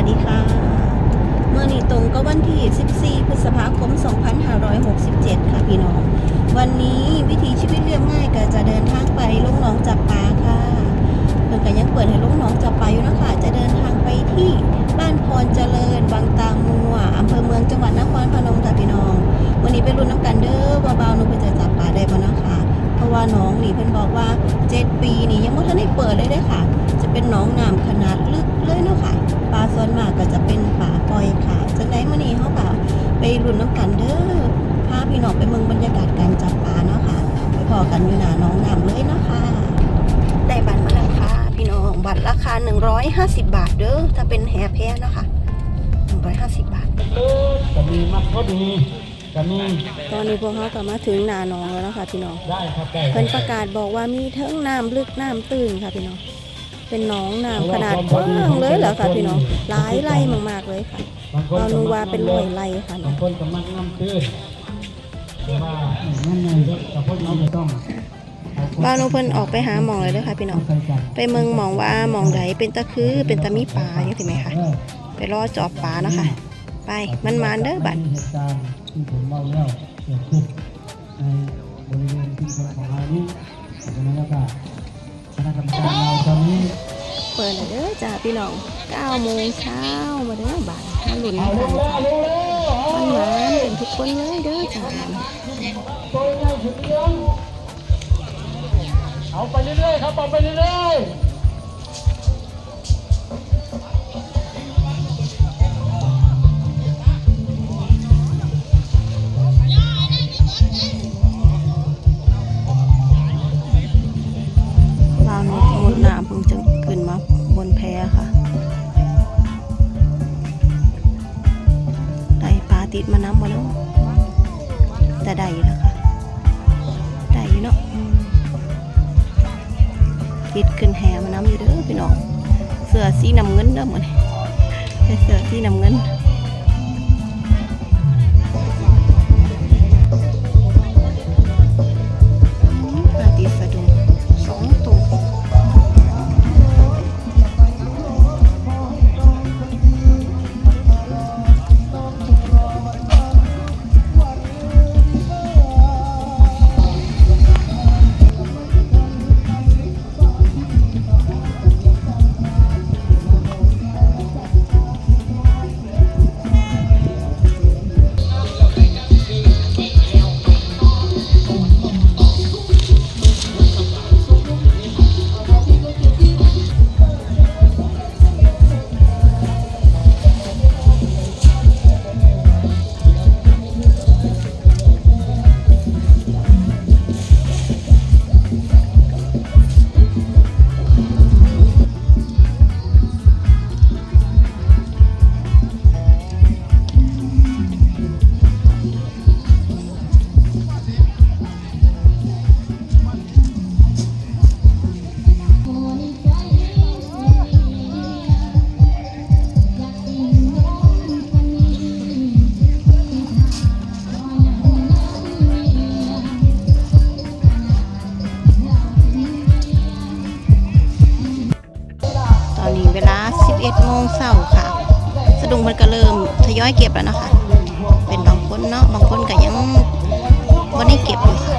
วัสดีค่ะ เมื่อนี้ตรงก็วันที่ 14 พฤษภาคม 2567 ค่ะพี่น้อง วันนี้วิถีชีวิตเรียบง่ายก็จะเดินทางไปลุงหนองจับปลาค่ะเพิ่นก็ยังเปิดให้ลุงหนองจับปลาอยู่นะคะ ส่วนมากก็จะเป็นปลาปล่อยค่ะจังไดมื้อนี้เฮาก็ไปรุ่นน้ำกันเด้อพาพี่น้องไปเมืองบรรยากาศการจับปลาเนาะค่ะไปพอกันอยู่หน้าหน้องน้ำเลยเนาะค่ะได้บัตรมาแล้วค่ะ พี่น้องบัตรราคา 150 บาทเด้อถ้าเป็นแฮแพ้เนาะค่ะ150 บาทจะมีมัดก็ดีจะมีตอนนี้พวกเขาก็มาถึงหนาหนองแล้วนะคะพี่น้องได้ครับได้เพิ่นประกาศบอกว่ามีเทิงน้ำลึกน้ำตื้นค่ะพี่น้อง เป็นหนองน้ำขนาดกว้างเลยเหรอค่ะพี่น้องหลายไร่มากๆเลยค่ะบางคนตอนนูว่าเป็นร้อยไร่ค่ะบางคนก็มักน้ำตื้นแต่ว่านั่นไงแต่พวกเราไม่ต้องบ้านนูเพิ่นออกไปหาหมองเลยเด้อค่ะพี่น้องใส่กันไปเมืองหมองว่าหมองใดเป็นตะคือเป็นตะมีปลาอย่างที่ไหมคะเออไปรอจอบปลาเนาะค่ะไปมันมานๆเด้อบัดมีเหตุการณ์ที่ผมเล่าแล้วเกิดขึ้นในบริเวณที่ของเรานี้ดังนั้นแล้วก็คณะกรรมการเราตอนนี้ เปิดเลยเด้อจ้าพี่น้อง9โมงเช้ามาเด้อบัดมาหลุนเอากัเร็นวค่ะเร็วเร็มันมาเป็นทุกคนเลยเด้อจ้าตัวใหญ่ถึงเลี้ยงเอาไปเรื่อยๆครับเอาไปเรื่อยๆ ติดขึ้นแหมาน้ำอยู่เด้อพี่น้อง เสื้อสีน้ำเงินเด้อเหมือนเสื้อสีน้ำเงิน งเช้าค่ะ สะดุ้งมันก็เริ่มทยอยเก็บแล้วนะคะ เป็นบางคนเนาะบางคนก็ยังไม่ได้เก็บอยู่ค่ะ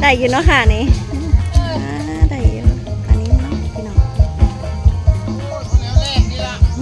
ได้ยู่เนาะค่ะนี่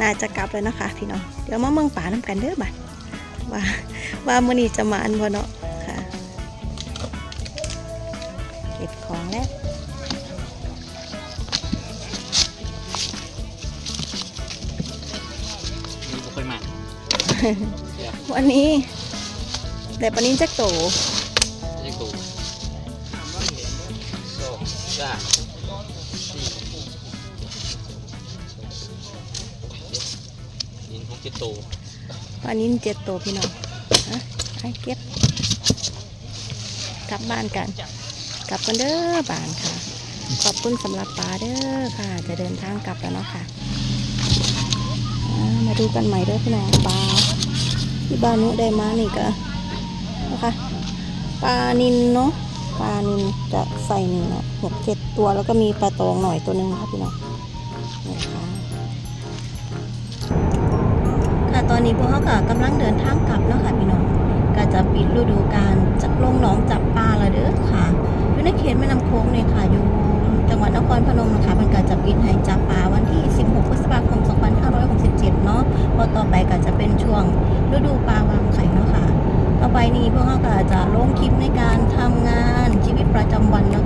น่าจะกลับแล้วนะคะพี่น้องเดี๋ยวมาเมืองป่าน้ำกันเด้อบัดว่าว่ามื้อนี้จะมาอันบ่เนาะค่ะเก็บของแล้วมีบุคคลมาวันนี้แต่ปลานินจักโตจะกูโซ่จ้าสี่ยินหกเจ็ ดตัวปลานินเจ็ดโตพี่น้องฮะให้เก็บกลับบ้านกัน กลับกันเด้อบ้านค่ะ ขอบคุณสำหรับปลาเด้อค่ะ จะเดินทางกลับแล้วเนาะค่ะ มาดูกันใหม่เด้อพี่น้องปลาที่บ้านนุได้มานี่ก็นะคะปลานินเนาะปลานินจะใส่นี่เนาะหกเจ็ดตัวแล้วก็มีปลาตองหน่อยตัวหนึงนะคะพี่น้องนี่ค่ะ ตอนนี้พวกเขาก็กำลังเดินทางกลับเนาะค่ะพี่น้องก็จะปิดฤดูกาลจักลงหนองจับปลาและเด้อค่ะอยู่ในเขตแม่น้ำโขงเนี่ยค่ะอยู่จังหวัดนครพนมนะคะมันก็จะปิดให้จับปลาวันที่ 16 พฤษภาคม 2567 เนาะพอต่อไปก็จะเป็นช่วงฤดูปลาวางไข่เนาะค่ะ ต่อไปนี้พวกเขาก็จะลงคลิปในการทำงานชีวิตประจำวันนะค่ะพี่น้องเนาะ